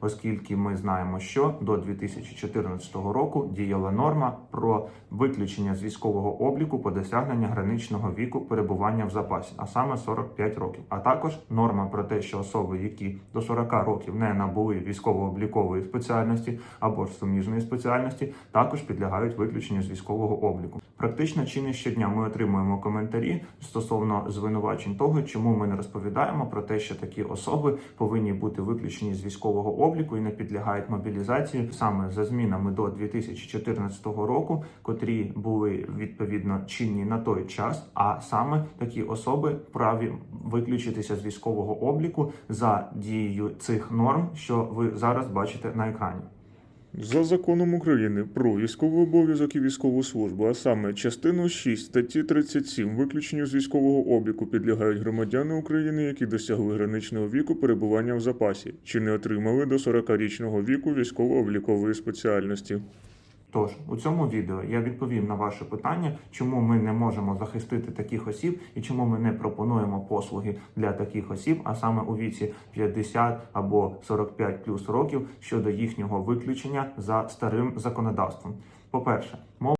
оскільки ми знаємо, що до 2014 року діяла норма про виключення з військового обліку по досягнення граничного віку перебування в запасі, а саме 45 років. А також норма про те, що особи, які до 40 років не набули військово-облікової спеціальності або ж суміжної спеціальності, також підлягають виключенню з військового обліку. Практично чи не щодня ми отримуємо коментарі стосовно звинувачень того, чому ми не розповідаємо про те, що такі особи повинні бути виключені з військового обліку і не підлягають мобілізації саме за змінами до 2014 року, котрі були відповідно чинні на той час. А саме такі особи праві виключитися з військового обліку за дією цих норм, що ви зараз бачите на екрані. За законом України про військовий обов'язок і військову службу, а саме частину 6 статті 37 виключенню з військового обліку підлягають громадяни України, які досягли граничного віку перебування в запасі, чи не отримали до 40-річного віку військово-облікової спеціальності. Тож у цьому відео я відповім на ваше питання, чому ми не можемо захистити таких осіб і чому ми не пропонуємо послуги для таких осіб, а саме у віці 50 або 45 плюс років щодо їхнього виключення за старим законодавством. По перше, мова